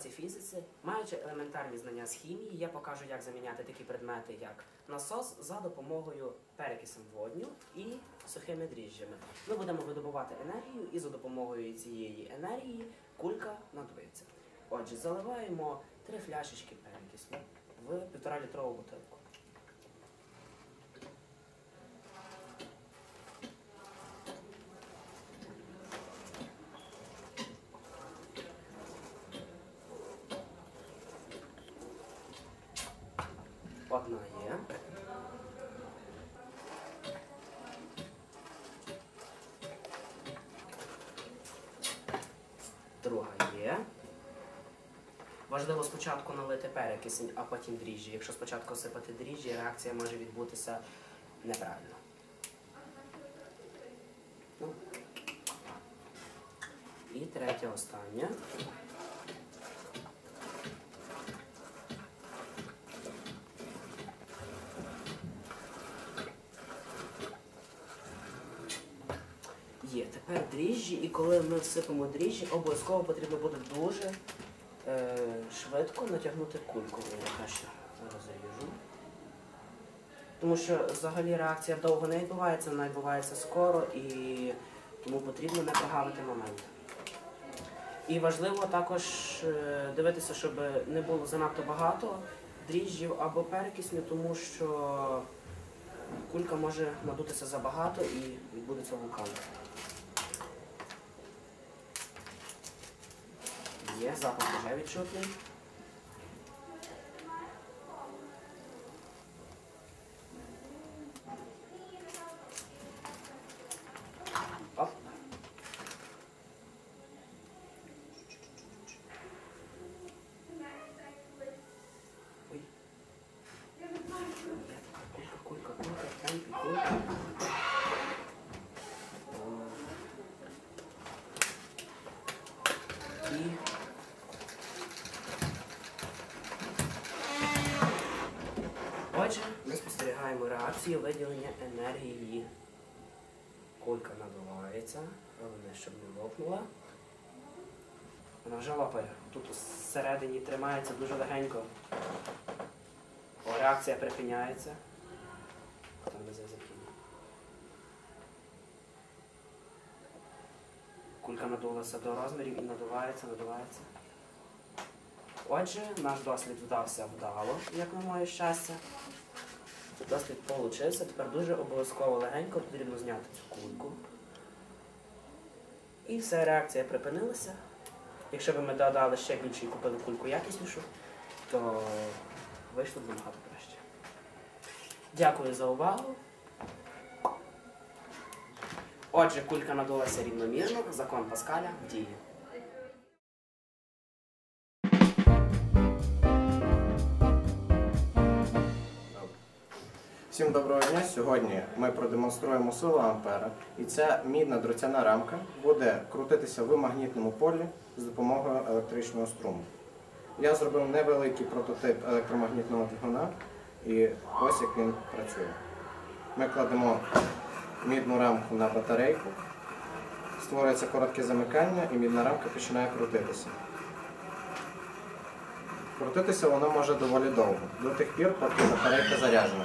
уроці фізиці, маючи елементарні знання з хімії, я покажу, як заміняти такі предмети, як насос, за допомогою перекисом водню і сухими дріжджами. Ми будемо видобувати енергію, і за допомогою цієї енергії кулька надується. Отже, заливаємо три фляшечки перекису в півтора літрову бутилку. Одна є. Друга є. Важливо спочатку налити перекисень, а потім дріжджі. Якщо спочатку сипати дріжджі, реакція може відбутися неправильно. Ну. І третя остання. Є, тепер дріжджі, і коли ми всипемо дріжджі, обов'язково потрібно буде дуже е, швидко натягнути кульку. Я краще розріжу. Тому що взагалі реакція довго не відбувається, вона відбувається скоро і тому потрібно не прогавити момент. І важливо також е, дивитися, щоб не було занадто багато дріжджів або перекисню, тому що кулька може надутися забагато і відбудеться вулкан. Є, запах вже відчутний. Оп. Ой. Кулька, кулька, кулька, темпі, кулька. О. І Отже, ми спостерігаємо реакцію виділення енергії. Кулька надувається, головне, щоб не лопнула. Вона вже лопає. Тут всередині тримається дуже легенько. О, реакція припиняється. Там без язиків. Кулька надулася до розмірів і надувається, надувається. Отже, наш дослід вдався вдало, як на моє щастя. Дослід получився. Тепер дуже обов'язково легенько потрібно зняти цю кульку. І все, реакція припинилася. Якщо б ми додали ще більше і купили кульку якіснішу, то вийшло б набагато краще. Дякую за увагу. Отже, кулька надулася рівномірно, закон Паскаля в дії. Всім доброго дня. Сьогодні ми продемонструємо силу Ампера. І ця мідна дротяна рамка буде крутитися в магнітному полі з допомогою електричного струму. Я зробив невеликий прототип електромагнітного двигуна і ось як він працює. Ми кладемо мідну рамку на батарейку, створюється коротке замикання і мідна рамка починає крутитися. Крутитися вона може доволі довго, до тих пір, поки батарейка заряджена.